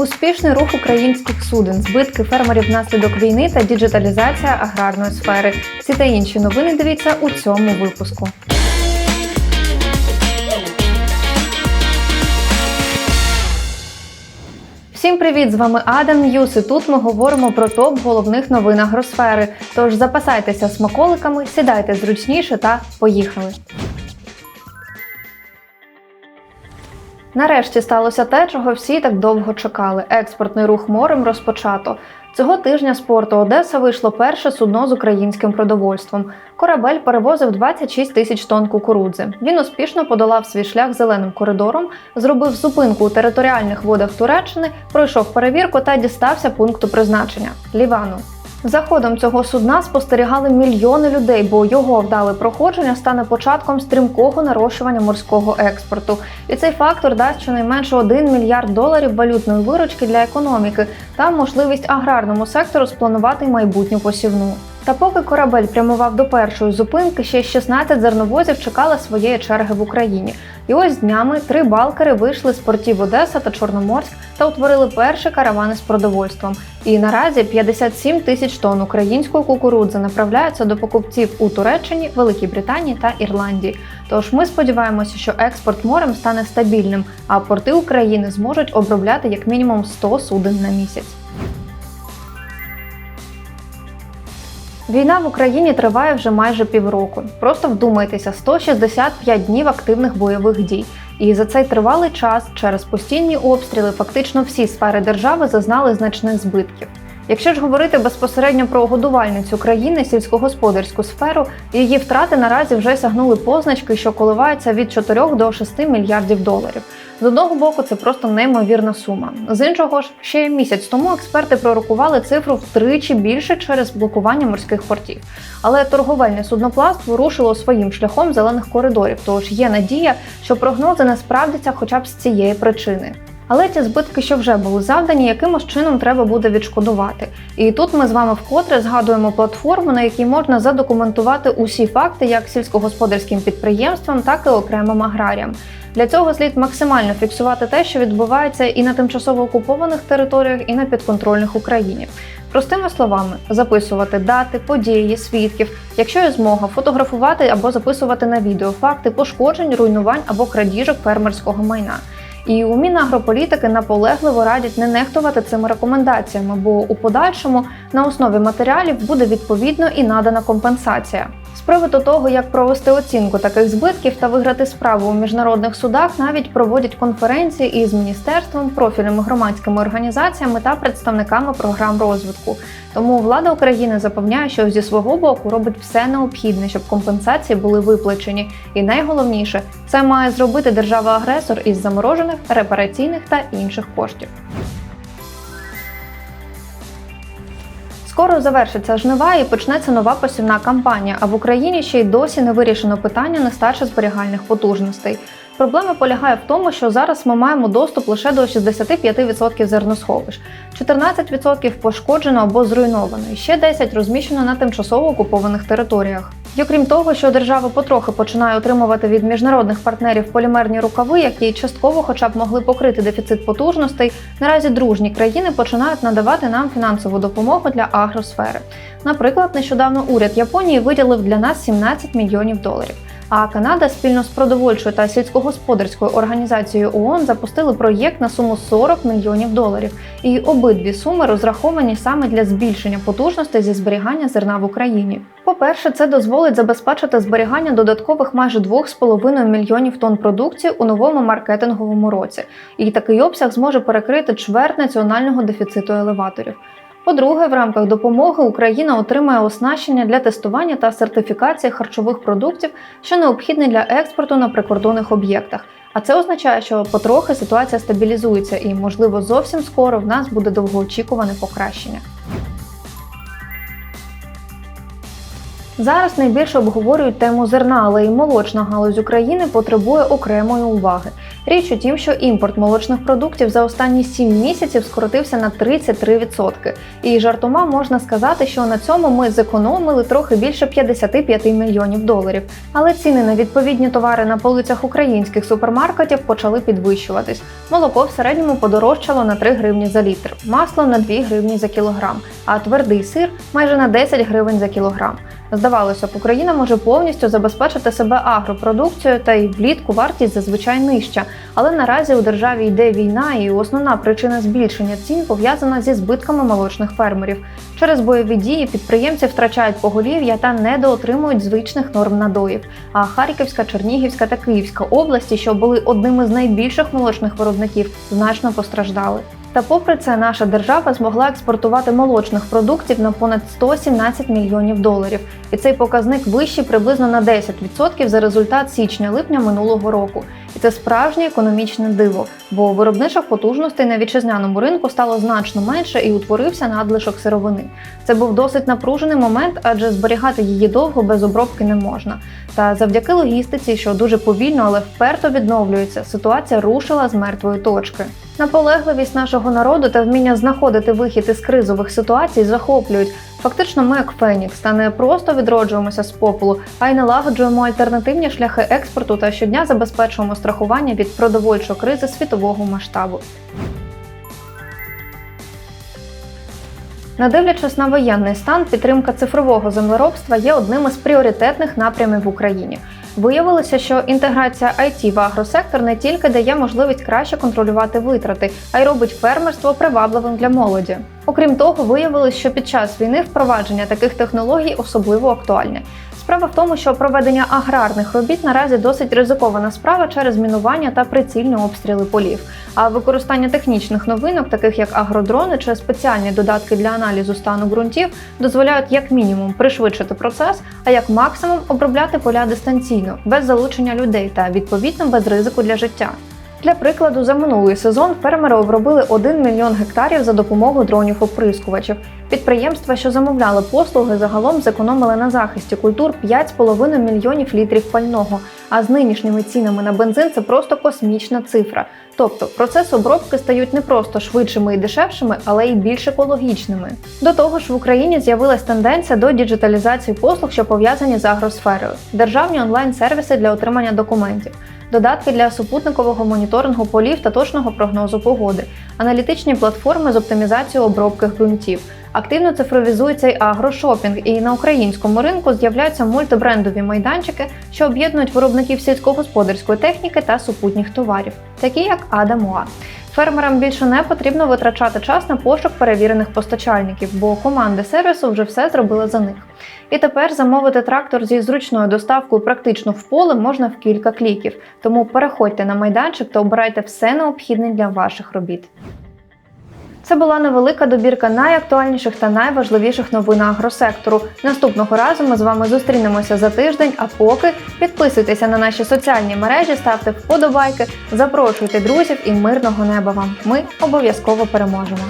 Успішний рух українських суден, збитки фермерів внаслідок війни та діджиталізація аграрної сфери. Ці та інші новини дивіться у цьому випуску. Всім привіт! З вами Адам Ньюс і Тут ми говоримо про топ головних новин агросфери. Тож запасайтеся смаколиками, сідайте зручніше та поїхали. Нарешті сталося те, чого всі так довго чекали. Експортний рух морем розпочато. Цього тижня з порту Одеса вийшло перше судно з українським продовольством. Корабель перевозив 26 тисяч тонн кукурудзи. Він успішно подолав свій шлях зеленим коридором, зробив зупинку у територіальних водах Туреччини, пройшов перевірку та дістався пункту призначення Лівану. За ходом цього судна спостерігали мільйони людей, бо його вдале проходження стане початком стрімкого нарощування морського експорту. І цей фактор дасть щонайменше 1 мільярд доларів валютної виручки для економіки та можливість аграрному сектору спланувати майбутню посівну. Та поки корабель прямував до першої зупинки, ще 16 зерновозів чекали своєї черги в Україні. І ось днями три балкери вийшли з портів Одеса та Чорноморськ та утворили перші каравани з продовольством. І наразі 57 тисяч тонн української кукурудзи направляються до покупців у Туреччині, Великій Британії та Ірландії. Тож ми сподіваємося, що експорт морем стане стабільним, а порти України зможуть обробляти як мінімум 100 суден на місяць. Війна в Україні триває вже майже півроку. Просто вдумайтеся, 165 днів активних бойових дій. І за цей тривалий час через постійні обстріли фактично всі сфери держави зазнали значних збитків. Якщо ж говорити безпосередньо про годувальницю країни, сільськогосподарську сферу, її втрати наразі вже сягнули позначки, що коливаються від 4 до 6 мільярдів доларів. З одного боку, це просто неймовірна сума. З іншого ж, ще місяць тому експерти пророкували цифру втричі більше через блокування морських портів. Але торговельне судноплавство рушило своїм шляхом зелених коридорів, тож є надія, що прогнози не справдяться хоча б з цієї причини. Але ті збитки, що вже були завдані, якимось чином треба буде відшкодувати. І тут ми з вами вкотре згадуємо платформу, на якій можна задокументувати усі факти як сільськогосподарським підприємствам, так і окремим аграріям. Для цього слід максимально фіксувати те, що відбувається і на тимчасово окупованих територіях, і на підконтрольних Україні. Простими словами, записувати дати, події, свідків, якщо є змога, фотографувати або записувати на відео факти пошкоджень, руйнувань або крадіжок фермерського майна. І у Мінагрополітики наполегливо радять не нехтувати цими рекомендаціями, бо у подальшому на основі матеріалів буде відповідно і надана компенсація. Приводу того, як провести оцінку таких збитків та виграти справу у міжнародних судах, навіть проводять конференції із міністерством, профільними громадськими організаціями та представниками програм розвитку. Тому влада України запевняє, що зі свого боку робить все необхідне, щоб компенсації були виплачені. І найголовніше це має зробити держава-агресор із заморожених, репараційних та інших коштів. Скоро завершиться жнива і почнеться нова посівна кампанія. А в Україні ще й досі не вирішено питання нестачі зберігальних потужностей. Проблема полягає в тому, що зараз ми маємо доступ лише до 65% зерносховищ, 14% пошкоджено або зруйновано, і ще 10% розміщено на тимчасово окупованих територіях. І окрім того, що держава потрохи починає отримувати від міжнародних партнерів полімерні рукави, які частково, хоча б могли покрити дефіцит потужностей, наразі дружні країни починають надавати нам фінансову допомогу для агросфери. Наприклад, нещодавно уряд Японії виділив для нас 17 мільйонів доларів. А Канада спільно з продовольчою та сільськогосподарською організацією ООН запустили проєкт на суму 40 мільйонів доларів. І обидві суми розраховані саме для збільшення потужностей зі зберігання зерна в Україні. По-перше, це дозволить забезпечити зберігання додаткових майже 2,5 мільйонів тонн продукції у новому маркетинговому році. І такий обсяг зможе перекрити чверть національного дефіциту елеваторів. По-друге, в рамках допомоги Україна отримає оснащення для тестування та сертифікації харчових продуктів, що необхідні для експорту на прикордонних об'єктах. А це означає, що потрохи ситуація стабілізується і, можливо, зовсім скоро в нас буде довгоочікуване покращення. Зараз найбільше обговорюють тему зерна, але і молочна галузь України потребує окремої уваги. Річ у тім, що імпорт молочних продуктів за останні 7 місяців скоротився на 33%. І жартома можна сказати, що на цьому ми зекономили трохи більше 55 мільйонів доларів. Але ціни на відповідні товари на полицях українських супермаркетів почали підвищуватись. Молоко в середньому подорожчало на 3 гривні за літр, масло на 2 гривні за кілограм, а твердий сир майже на 10 гривень за кілограм. Здавалося б, Україна може повністю забезпечити себе агропродукцією, та й влітку вартість зазвичай нижча. Але наразі у державі йде війна, і основна причина збільшення цін пов'язана зі збитками молочних фермерів. Через бойові дії підприємці втрачають поголів'я та недоотримують звичних норм надоїв. А Харківська, Чернігівська та Київська області, що були одними з найбільших молочних виробників, значно постраждали. Та попри це, наша держава змогла експортувати молочних продуктів на понад 117 мільйонів доларів, і цей показник вищий приблизно на 10% за результат січня-липня минулого року. І це справжнє економічне диво, бо виробничих потужностей на вітчизняному ринку стало значно менше і утворився надлишок сировини. Це був досить напружений момент, адже зберігати її довго без обробки не можна. Та завдяки логістиці, що дуже повільно, але вперто відновлюється, ситуація рушила з мертвої точки. Наполегливість нашого народу та вміння знаходити вихід із кризових ситуацій захоплюють. Фактично, ми як Фенікс, та не просто відроджуємося з попелу, а й налагоджуємо альтернативні шляхи експорту та щодня забезпечуємо страхування від продовольчої кризи світового масштабу. Не дивлячись на воєнний стан, підтримка цифрового землеробства є одним із пріоритетних напрямів в Україні. Виявилося, що інтеграція IT в агросектор не тільки дає можливість краще контролювати витрати, а й робить фермерство привабливим для молоді. Окрім того, виявилось, що під час війни впровадження таких технологій особливо актуальне. Справа в тому, що проведення аграрних робіт наразі досить ризикована справа через мінування та прицільні обстріли полів. А використання технічних новинок, таких як агродрони чи спеціальні додатки для аналізу стану ґрунтів, дозволяють як мінімум пришвидшити процес, а як максимум обробляти поля дистанційно, без залучення людей та відповідно без ризику для життя. Для прикладу, за минулий сезон фермери обробили 1 мільйон гектарів за допомогою дронів-оприскувачів. Підприємства, що замовляли послуги, загалом зекономили на захисті культур 5,5 мільйонів літрів пального. А з нинішніми цінами на бензин це просто космічна цифра. Тобто процес обробки стають не просто швидшими і дешевшими, але й більш екологічними. До того ж, в Україні з'явилась тенденція до діджиталізації послуг, що пов'язані з агросферою, державні онлайн-сервіси для отримання документів. Додатки для супутникового моніторингу полів та точного прогнозу погоди, аналітичні платформи з оптимізацією обробки ґрунтів. Активно цифровізується й агрошопінг, і на українському ринку з'являються мультибрендові майданчики, що об'єднують виробників сільськогосподарської техніки та супутніх товарів, такі як Адамуа. Фермерам більше не потрібно витрачати час на пошук перевірених постачальників, бо команди сервісу вже все зробили за них. І тепер замовити трактор зі зручною доставкою практично в поле можна в кілька кліків. Тому переходьте на майданчик та обирайте все необхідне для ваших робіт. Це була невелика добірка найактуальніших та найважливіших новин агросектору. Наступного разу ми з вами зустрінемося за тиждень. А поки підписуйтеся на наші соціальні мережі, ставте вподобайки, запрошуйте друзів і мирного неба вам. Ми обов'язково переможемо.